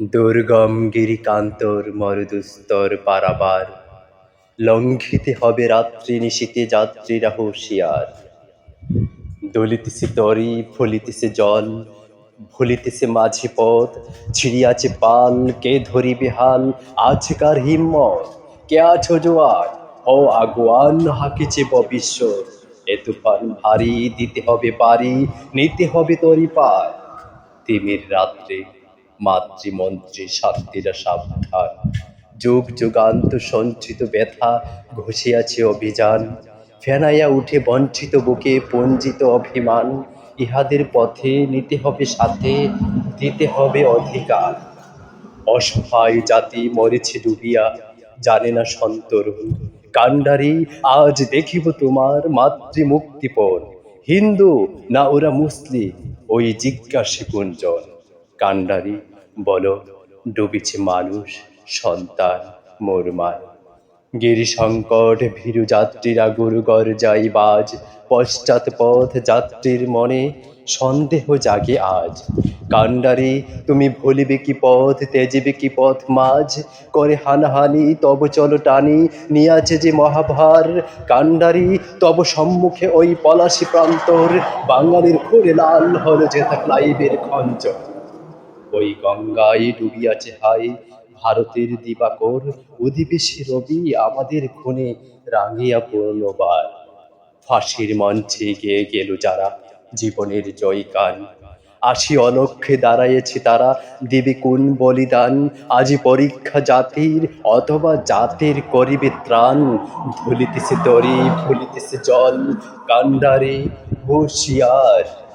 দুর্গম গিরিকান্তর মরুদুস্তর পারাবার। লঙ্ঘিতে হবে রাত্রি নিশীতে যাত্রীরা হুঁশিয়ার। দলিতেছে তরি, ফলিতেছে জল, ভুলিতেছে মাঝে পথ, ছিড়িয়াছে পাল, কে ধরিবে হাল, আজকার হিম্মত, কে আছো জোয়ার? ও আগুয়ান হাকিছে ভবিষ্যৎ এ তুফান ভারী, দিতে হবে পারি নিতে হবে তরি পার। তিমির রাত্রে মাতৃমন্ত্রী শান্তিরা সাবধান। যুগ যুগান্ত সঞ্চিত ব্যথা ঘষিয়াছে অভিযান। ফেনাইয়া উঠে বঞ্চিত বুকে পঞ্জিত অভিমান। ইহাদের পথে নিতে হবে সাথে, দিতে হবে অধিকার। অসহায় জাতি মরেছে ডুবিয়া, জানে না সন্তরণ। কাণ্ডারি, আজ দেখিব তোমার মাতৃ মুক্তিপণ হিন্দু, না ওরা মুসলিম, ওই জিজ্ঞাসে গুঞ্জন। কাণ্ডারি বলো, ডুবিছে মানুষ, সন্তান মোরমান গিরি সংকট ভীরু যাত্রীরা গুরুগর যাই বাজ, পশ্চাৎ পথ যাত্রীর মনে সন্দেহ জাগে আজ। কাণ্ডারি তুমি ভুলিবে কি পথ, তেজিবে কি পথ মাঝ? করে হানাহানি, তব চলো টানি, নিয়াছে যে মহাভার। কাণ্ডারি তব সম্মুখে ওই পলাশি প্রান্তর, বাঙালির ঘুরে লাল হল যেথা ক্লাইবের খঞ্চর ওই গঙ্গায় ডুবিয়াছে হাই। ভারতের দিবাকর অধিবেশী রবি আমাদের খুনে রাঙিয়া পূর্ণবার ফাঁসির মঞ্চে গিয়ে গেল যারা জীবনের জয়গান। আসি অলক্ষে দাঁড়াইয়েছে তারা, দিবে কোন বলিদান? আজি পরীক্ষা জাতির অথবা জাতের করিবে ত্রাণ। ভুলিতেছে তরি, ভুলিতেছে জল কান্ডারে হুঁশিয়ার